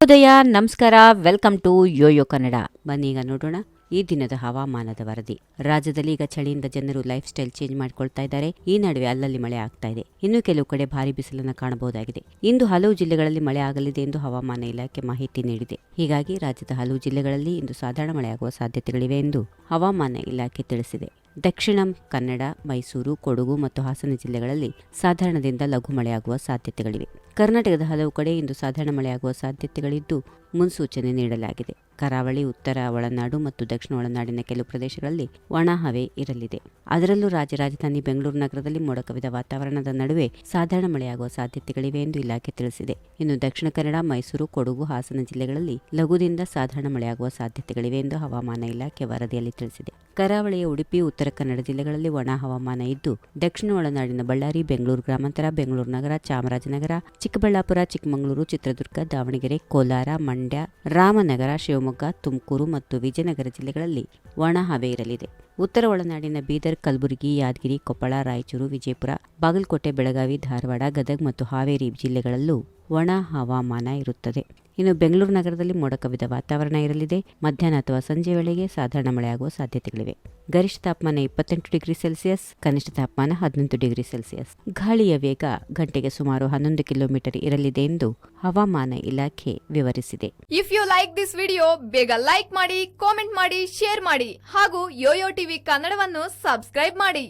ಉದಯ ನಮಸ್ಕಾರ, welcome to Yoyo Kannada. ಬನ್ನಿ ಈಗ ನೋಡೋಣ ಈ ದಿನದ ಹವಾಮಾನದ ವರದಿ. ರಾಜ್ಯದಲ್ಲಿ ಈಗ ಚಳಿಯಿಂದ ಜನರು ಲೈಫ್ ಸ್ಟೈಲ್ ಚೇಂಜ್ ಮಾಡಿಕೊಳ್ತಾ ಇದ್ದಾರೆ. ಈ ನಡುವೆ ಅಲ್ಲಲ್ಲಿ ಮಳೆ ಆಗ್ತಾ ಇದೆ. ಇನ್ನು ಕೆಲವು ಕಡೆ ಭಾರಿ ಬಿಸಿಲನ್ನು ಕಾಣಬಹುದಾಗಿದೆ. ಇಂದು ಹಲವು ಜಿಲ್ಲೆಗಳಲ್ಲಿ ಮಳೆ ಆಗಲಿದೆ ಎಂದು ಹವಾಮಾನ ಇಲಾಖೆ ಮಾಹಿತಿ ನೀಡಿದೆ. ಹೀಗಾಗಿ ರಾಜ್ಯದ ಹಲವು ಜಿಲ್ಲೆಗಳಲ್ಲಿ ಇಂದು ಸಾಧಾರಣ ಮಳೆಯಾಗುವ ಸಾಧ್ಯತೆಗಳಿವೆ ಎಂದು ಹವಾಮಾನ ಇಲಾಖೆ ತಿಳಿಸಿದೆ. ದಕ್ಷಿಣ ಕನ್ನಡ, ಮೈಸೂರು, ಕೊಡಗು ಮತ್ತು ಹಾಸನ ಜಿಲ್ಲೆಗಳಲ್ಲಿ ಸಾಧಾರಣದಿಂದ ಲಘು ಮಳೆಯಾಗುವ ಸಾಧ್ಯತೆಗಳಿವೆ. ಕರ್ನಾಟಕದ ಹಲವು ಕಡೆ ಇಂದು ಸಾಧಾರಣ ಮಳೆಯಾಗುವ ಸಾಧ್ಯತೆಗಳಿದ್ದು ಮುನ್ಸೂಚನೆ ನೀಡಲಾಗಿದೆ. ಕರಾವಳಿ, ಉತ್ತರ ಒಳನಾಡು ಮತ್ತು ದಕ್ಷಿಣ ಒಳನಾಡಿನ ಕೆಲವು ಪ್ರದೇಶಗಳಲ್ಲಿ ಒಣಹವೆ ಇರಲಿದೆ. ಅದರಲ್ಲೂ ರಾಜ್ಯ ರಾಜಧಾನಿ ಬೆಂಗಳೂರು ನಗರದಲ್ಲಿ ಮೋಡ ಕವಿದ ವಾತಾವರಣದ ನಡುವೆ ಸಾಧಾರಣ ಮಳೆಯಾಗುವ ಸಾಧ್ಯತೆಗಳಿವೆ ಎಂದು ಇಲಾಖೆ ತಿಳಿಸಿದೆ. ಇನ್ನು ದಕ್ಷಿಣ ಕನ್ನಡ, ಮೈಸೂರು, ಕೊಡಗು, ಹಾಸನ ಜಿಲ್ಲೆಗಳಲ್ಲಿ ಲಘುದಿಂದ ಸಾಧಾರಣ ಮಳೆಯಾಗುವ ಸಾಧ್ಯತೆಗಳಿವೆ ಎಂದು ಹವಾಮಾನ ಇಲಾಖೆ ವರದಿಯಲ್ಲಿ ತಿಳಿಸಿದೆ. ಕರಾವಳಿಯ ಉಡುಪಿ ಉತ್ತರ ಕನ್ನಡ ಜಿಲ್ಲೆಗಳಲ್ಲಿ ಒಣ ಹವಾಮಾನ ಇದ್ದು, ದಕ್ಷಿಣ ಒಳನಾಡಿನ ಬಳ್ಳಾರಿ, ಬೆಂಗಳೂರು ಗ್ರಾಮಾಂತರ, ಬೆಂಗಳೂರು ನಗರ, ಚಾಮರಾಜನಗರ, ಚಿಕ್ಕಬಳ್ಳಾಪುರ, ಚಿಕ್ಕಮಗಳೂರು, ಚಿತ್ರದುರ್ಗ, ದಾವಣಗೆರೆ, ಕೋಲಾರ, ಮಂಡ್ಯ, ರಾಮನಗರ, ಶಿವಮೊಗ್ಗ, ತುಮಕೂರು ಮತ್ತು ವಿಜಯನಗರ ಜಿಲ್ಲೆಗಳಲ್ಲಿ ಒಣ ಹವೆ ಇರಲಿದೆ. ಉತ್ತರ ಒಳನಾಡಿನ ಬೀದರ್, ಕಲಬುರಗಿ, ಯಾದಗಿರಿ, ಕೊಪ್ಪಳ, ರಾಯಚೂರು, ವಿಜಯಪುರ, ಬಾಗಲಕೋಟೆ, ಬೆಳಗಾವಿ, ಧಾರವಾಡ, ಗದಗ ಮತ್ತು ಹಾವೇರಿ ಜಿಲ್ಲೆಗಳಲ್ಲೂ ಒಣ ಹವಾಮಾನ ಇರುತ್ತದೆ. ಇನ್ನು ಬೆಂಗಳೂರು ನಗರದಲ್ಲಿ ಮೋಡ ಕವಿದ ವಾತಾವರಣ ಇರಲಿದೆ. ಮಧ್ಯಾಹ್ನ ಅಥವಾ ಸಂಜೆ ವೇಳೆಗೆ ಸಾಧಾರಣ ಮಳೆಯಾಗುವ ಸಾಧ್ಯತೆಗಳಿವೆ. ಗರಿಷ್ಠ ತಾಪಮಾನ ಇಪ್ಪತ್ತೆಂಟು ಡಿಗ್ರಿ ಸೆಲ್ಸಿಯಸ್, ಕನಿಷ್ಠ ತಾಪಮಾನ ಹದಿನೆಂಟು ಡಿಗ್ರಿ ಸೆಲ್ಸಿಯಸ್. ಗಾಳಿಯ ವೇಗ ಗಂಟೆಗೆ ಸುಮಾರು ಹನ್ನೊಂದು ಕಿಲೋಮೀಟರ್ ಇರಲಿದೆ ಎಂದು ಹವಾಮಾನ ಇಲಾಖೆ ವಿವರಿಸಿದೆ. If you like this video ಬೇಗ ಲೈಕ್ ಮಾಡಿ ಕಾಮೆಂಟ್ ಮಾಡಿ ಶೇರ್ ಮಾಡಿ ಹಾಗೂ ಯೋಯೋ ಟಿವಿ ಕನ್ನಡವನ್ನು ಸಬ್ಸ್ಕ್ರೈಬ್ ಮಾಡಿ.